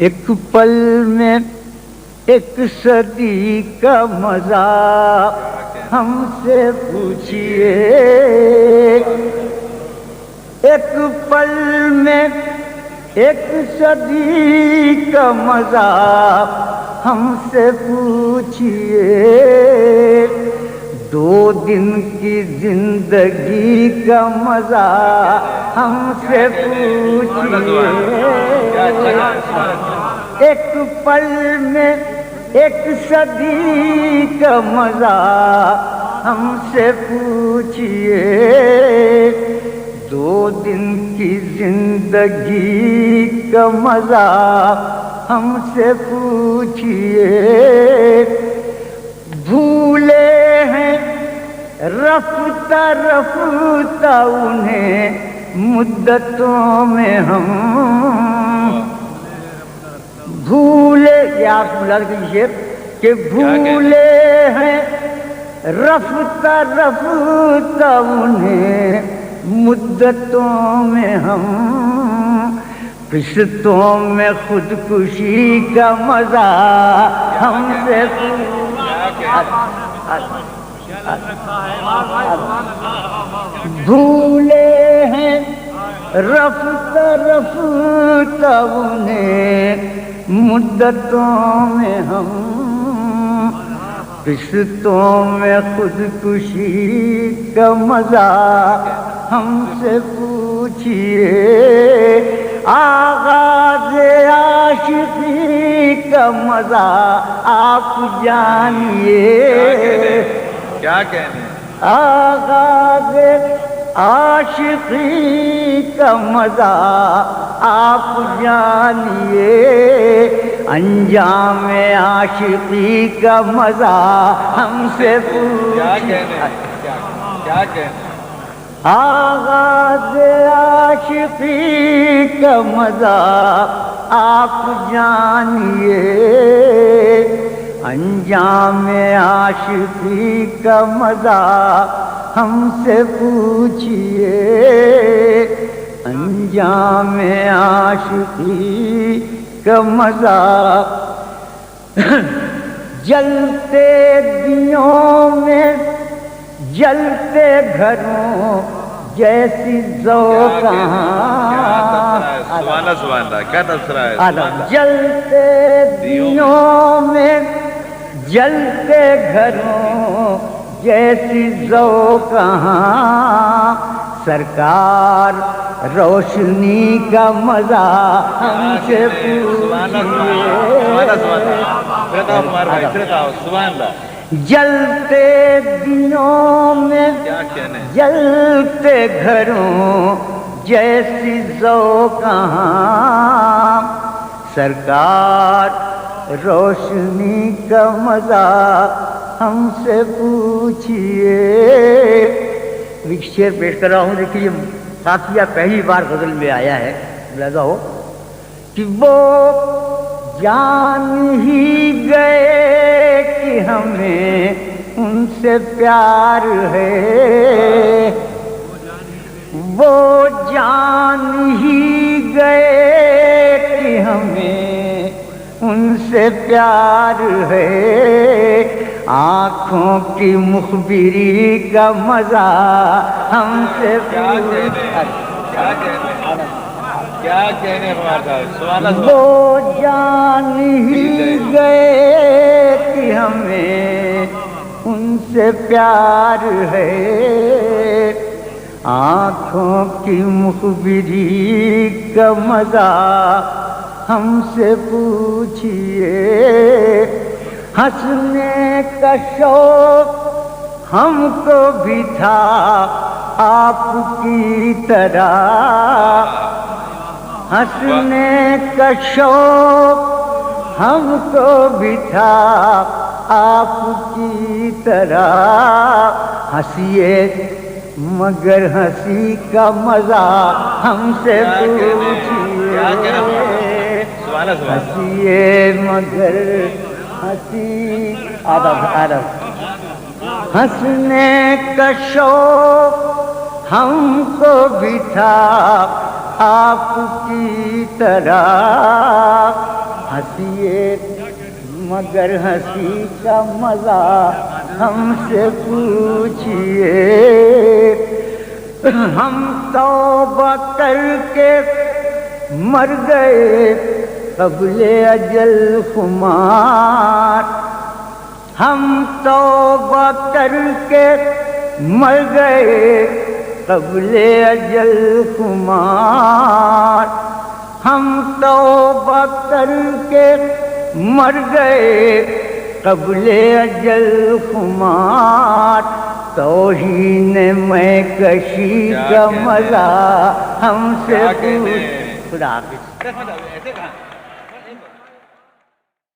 ایک پل میں ایک صدی کا مزہ ہم سے پوچھئے۔ ایک پل میں ایک صدی کا مزہ ہم سے پوچھئے۔ دو دن کی زندگی کا مزہ ہم سے پوچھئے۔ ایک پل میں ایک صدی کا مزہ ہم سے پوچھئے۔ دو دن کی زندگی کا مزہ ہم سے پوچھئے۔ بھولے رفتہ رفتہ انہیں مدتوں میں ہم بھولے یا آپ دیجیے کہ بھولے ہیں رفتہ رفتہ انہیں مدتوں میں ہم قسطوں میں خودکشی کا مزہ ہم سے بھولے ہیں رفتہ رفتہ انہیں مدتوں میں ہم قسطوں میں خودکشی کا مزہ ہم سے پوچھئے۔ آغاز عاشقی کا مزہ آپ جانیے کیا کہنے آغاز عاشقی کا مزہ آپ جانیے انجام عاشقی کا مزہ ہم سے کیا کہنے کیا کہنے آغاز عاشقی کا مزہ آپ جانیے انجام عاشقی کا مزہ ہم سے پوچھئے۔ انجام عاشقی کا مزہ جلتے دیوں میں جلتے گھروں جیسی اللہ کیا جلتے دیوں میں جلتے گھروں جیسی ذوق سرکار روشنی کا مزہ ہم سے جلتے دنوں میں جلتے گھروں جیسی ذوق سرکار روشنی کا مزہ ہم سے پوچھئے۔ ایک شعر پیش کر رہا ہوں۔ دیکھیے قافیہ پہلی بار غزل میں آیا ہے۔ لہذا ہو کہ وہ جان ہی گئے کہ ہمیں ان سے پیار ہے۔ وہ جان ہی گئے کہ ہمیں ان سے پیار ہے۔ آنکھوں کی مخبری کا مزہ ہم سے وہ جان ہی گئے کہ ہمیں ان سے پیار ہے۔ آنکھوں کی مخبری کا مزہ ہم سے پوچھئے ہنسنے کا شوق ہم کو بھی تھا آپ کی طرح۔ ہنسنے کا شوق ہم کو بھی تھا آپ کی طرح۔ ہنسیے مگر ہنسی کا مزہ ہم سے پوچھئے۔ سبحان ہنسیے مگر ہنسی۔ آدب ہنسنے کا شوق ہم کو بھی تھا آپ کی طرح۔ ہنسیے مگر ہنسی کا مزہ ہم سے پوچھیے۔ ہم توبہ کر کے مر گئے۔ قبل اجل خمار۔ ہم توبہ کر کے مر گئے قبل اجل خمار۔ ہم توبہ کر کے مر گئے قبل اجل خمار۔ توہین میں کشی کا؟ مزہ ہم سے؟ خدا